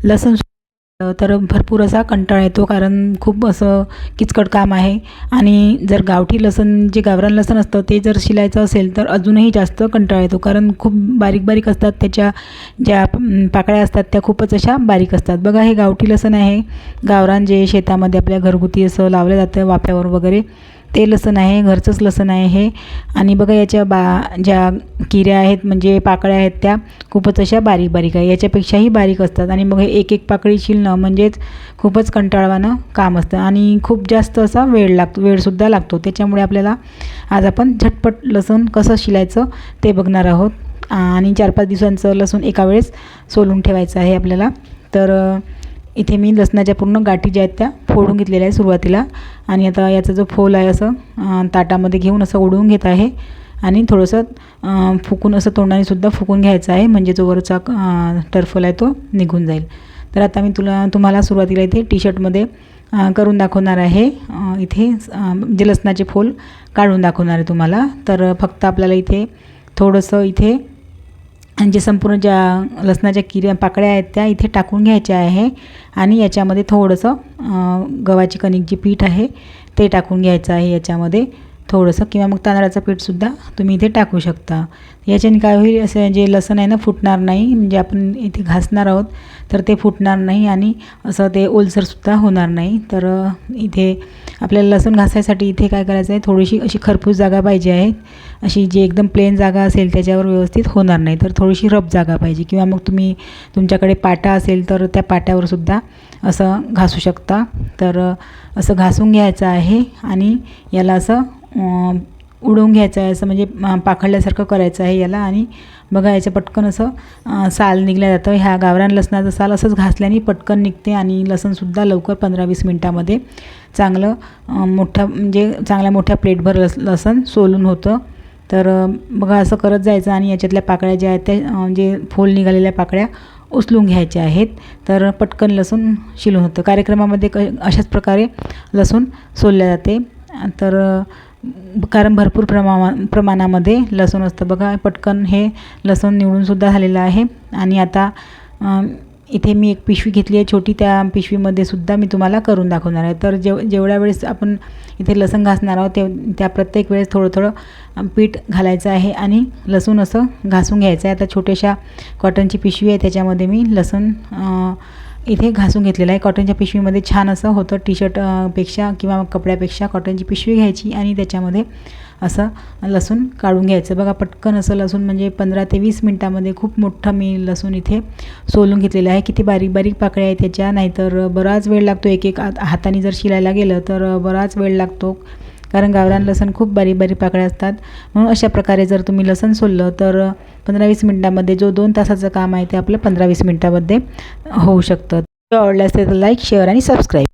लसूण तर भरपूर असा कंटाळा येतो कारण खूप असं किचकट काम आहे. आणि जर गावठी लसण जे गावरान लसण असतं ते जर शिलायचं असेल तर अजूनही जास्त कंटाळा येतो कारण खूप बारीक बारीक असतात त्याच्या ज्या पाकळ्या असतात त्या खूपच अशा बारीक असतात. बघा हे गावठी लसण आहे. गावरान जे शेतामध्ये आपल्या घरगुती असं लावलं जातं वाफ्यावर वगैरे. ते लसूण आहे घरचंच लसूण आहे हे. आणि बघा याच्या बा ज्या किऱ्या आहेत म्हणजे पाकळ्या आहेत त्या खूपच अशा बारीक बारीक आहे. याच्यापेक्षाही बारीक असतात. आणि मग हे एक एक पाकळी शिलणं म्हणजेच खूपच कंटाळवाणं काम असतं. आणि खूप जास्त असा वेळ लागतो वेळसुद्धा लागतो. त्याच्यामुळे आपल्याला आज आपण झटपट लसूण कसं शिलायचं ते बघणार आहोत. आणि चार पाच दिवसांचं लसूण एका वेळेस सोलून ठेवायचं आहे आपल्याला. तर इथे मी लसणाच्या पूर्ण गाठी ज्या आहेत त्या फोडून घेतलेल्या आहे सुरुवातीला. आणि आता याचा जो फोल आहे असं ताटामध्ये घेऊन असं ओढून घेत आहे. आणि थोडंसं फुकून असं तोंडाने सुद्धा फुकून घ्यायचं आहे. म्हणजे जो वरचा टर्फल आहे तो निघून जाईल. तर आता मी तुला तुम्हाला सुरुवातीला इथे टी शर्टमध्ये करून दाखवणार आहे. इथे जे लसणाचे फोल काढून दाखवणार आहे तुम्हाला. तर फक्त आपल्याला इथे थोडंसं इथे जे संपूर्ण ज्या लसणाच्या किऱ्या पाकळ्या आहेत त्या इथे टाकून घ्यायच्या आहे आणि याच्यामध्ये थोडंसं गव्हाची कणिक जी पीठ आहे ते टाकून घ्यायचं आहे याच्यामध्ये. थोडंसं किंवा मग तांदळाचं पीठसुद्धा तुम्ही इथे टाकू शकता. याच्याने काय होईल असं जे लसण आहे ना फुटणार नाही. म्हणजे आपण इथे घासणार आहोत तर ते फुटणार नाही आणि असं ते ओलसरसुद्धा होणार नाही. तर इथे आपल्याला लसूण घासायसाठी इथे काय करायचं आहे थोडीशी अशी खरपूस जागा पाहिजे आहे. अशी जी एकदम प्लेन जागा असेल त्याच्यावर व्यवस्थित होणार नाही. तर थोडीशी रफ जागा पाहिजे. किंवा मग तुम्ही तुमच्याकडे पाटा असेल तर त्या पाट्यावर सुद्धा असं घासू शकता. तर असं घासून घ्यायचं आहे आणि याला असं उडवून घ्यायचं आहे असं म्हणजे पाखडल्यासारखं करायचं आहे याला. आणि बघा याचं पटकन असं साल निघल्या जातं. ह्या गावरान लसणाचं साल असंच घासल्याने पटकन निघते आणि लसणसुद्धा लवकर पंधरा वीस मिनटामध्ये चांगलं मोठ्या म्हणजे चांगल्या मोठ्या प्लेटभर लस लसण सोलून होतं. तर बघा असं करत जायचं आणि याच्यातल्या पाकळ्या ज्या आहेत त्या म्हणजे जे फोल निघालेल्या पाकळ्या उचलून घ्यायच्या आहेत. तर पटकन लसूण शिलून होतं. कार्यक्रमामध्ये क अशाच प्रकारे लसूण सोलल्या जाते. तर कारण भरपूर प्रमा प्रमाणामध्ये लसूण असतं. बघा पटकन हे लसूण निवडूनसुद्धा झालेलं आहे. आणि आता इथे मी एक पिशवी घेतली आहे छोटी. त्या पिशवीमध्ये सुद्धा मी तुम्हाला करून दाखवणार आहे. तर जेव जेवढ्या वेळेस आपण इथे लसूण घासणार आहोत ते त्या प्रत्येक वेळेस थोडं थोडं पीठ घालायचं आहे आणि लसूण असं घासून घ्यायचं आहे. आता छोट्याशा कॉटनची पिशवी आहे त्याच्यामध्ये मी लसूण इथे घासून घेतलेलं आहे. कॉटनच्या पिशवीमध्ये छान असं होतं टी शर्टपेक्षा किंवा कपड्यापेक्षा कॉटनची पिशवी घ्यायची आणि त्याच्यामध्ये असं लसूण काढून घ्यायचं. बघा पटकन असं लसूण म्हणजे पंधरा ते वीस मिनटामध्ये खूप मोठं मी लसूण इथे सोलून घेतलेलं आहे. किती बारीक बारीक पाकळ्या आहेत त्याच्या. नाहीतर बराच वेळ लागतो एक एक हात- हाताने जर शिलायला गेलं तर बराच वेळ लागतो. कारण गावरान लसण खूप बारीक बारीक पाकळ्या असतात. म्हणून अशा प्रकारे जर तुम्ही लसण सोललं तर पंधरा वीस मिनटामध्ये जो दोन तासाचं काम आहे ते आपलं पंधरा वीस मिनटामध्ये होऊ शकतं. आवडलं असेल तर लाईक शेअर आणि सबस्क्राईब.